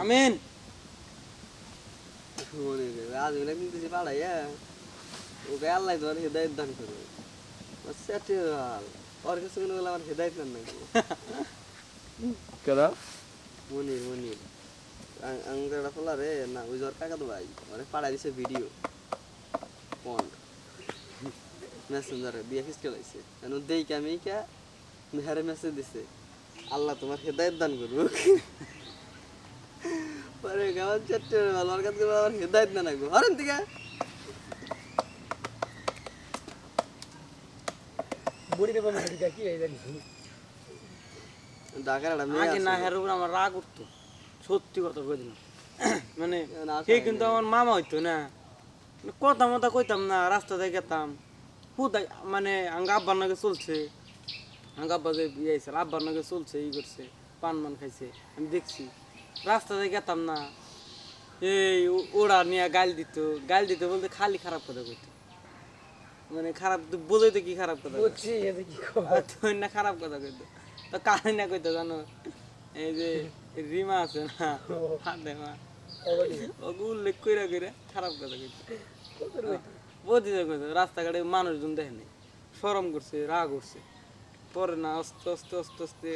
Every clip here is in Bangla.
আমিন। মনে পাড়াইয়া ওকে আল্লাহ তোমার হেদায়ত দান করবে ওর কাছে কোনো বলে আমার হেদায়ত দান নাকি কেডা? মনির মনির। ফোলা রে না ওই জ্বর কাকা তো ভাই মানে পাড়াই দিছে ভিডিও মেসেঞ্জারে লাইছে কেন দেই আমি কে মেহারে মেসেজ দিছে। আল্লাহ তোমার হেদায়ত দান করুক। পরে গাওয়ার চারটে ভালো কাছে আমার হেদায়ত না লাগবো হরেন থেকে বুড়িতে পাবো না কি জানি ঢাকার একটা মেয়ে আগে না হের উপর আমার রাগ উঠতো। সত্যি কথা কই দিলাম মানে সে কিন্তু আমার মামা হইতো না। কথা মতো কইতাম না রাস্তা দিয়ে গেতাম। হুদাই মানে আঙ্গা আব্বার নাগে চলছে। আঙ্গা আব্বা যে ইয়ে আব্বার নাগে চলছে ই করছে পান মান খাইছে। আমি দেখছি। রাস্তা দিয়ে গেতাম না। এই ওরা নিয়ে গাল দিত। গাল দিত বলতে খালি খারাপ কথা কইতো। মানে খারাপ বলে তো কি খারাপ কথা? বুঝছি কি না খারাপ কথা কইতো। তো কারে না কইতো জানো? এই যে রিমা আছে না হাতে মা ওকে উল্লেখ কইরা কইরা খারাপ কথা কইতো। বদিতে কইতো? রাস্তাঘাটে মানুষজন দেখে নাই। সরম করছে রাগ করছে। পরে না আস্তে আস্তে আস্তে আস্তে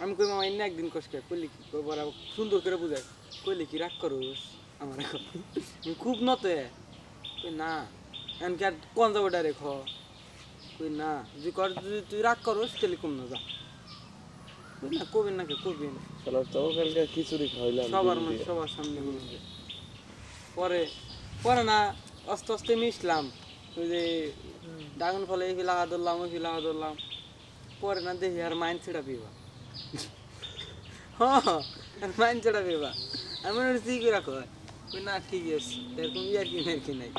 আমি কই মামা এনে একদিন কষ্ট কইলি কি কইবার আবার সুন্দর করে বুঝাই কইলি কি রাগ করোস আমার এখন খুব নতে কই না এমনকি আর কোন যাব ডাইরেক্ট হ? কই না যদি কর যদি তুই রাগ করোস তাহলে কম না যা। কই না কবি না কে কবি না তো কালকে খিচুড়ি খাইলাম সবার মানে সবার সামনে পরে পরে না আস্তে আস্তে মিশলাম। ওই যে ডাগুন ফলে এই ফিলাহা ধরলাম ওই ফিলাহা ধরলাম পরে না দেখি আর মাইন্ড ছেড়া পিবা হ্যাঁ আমি মনে হচ্ছে রাখো। না ঠিক আছে। এরকম ইয়ার কি মেয়ের কি নাই।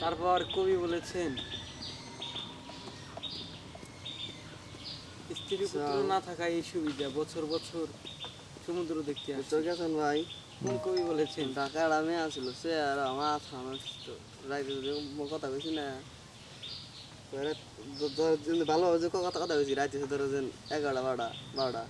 তারপর কবি বলেছেন স্ত্রী পুত্র না থাকা এই সুবিধা। বছর বছর সমুদ্র দেখতে আসে। গেছেন ভাই? কোন কবি বলেছেন? ঢাকার আমি আসছিল সে আর আমার কথা কইছি না। ধর ভালো কথা কথা হয়েছি রাইতে ধরো যেন এগারোটা বারোটা বারোটা।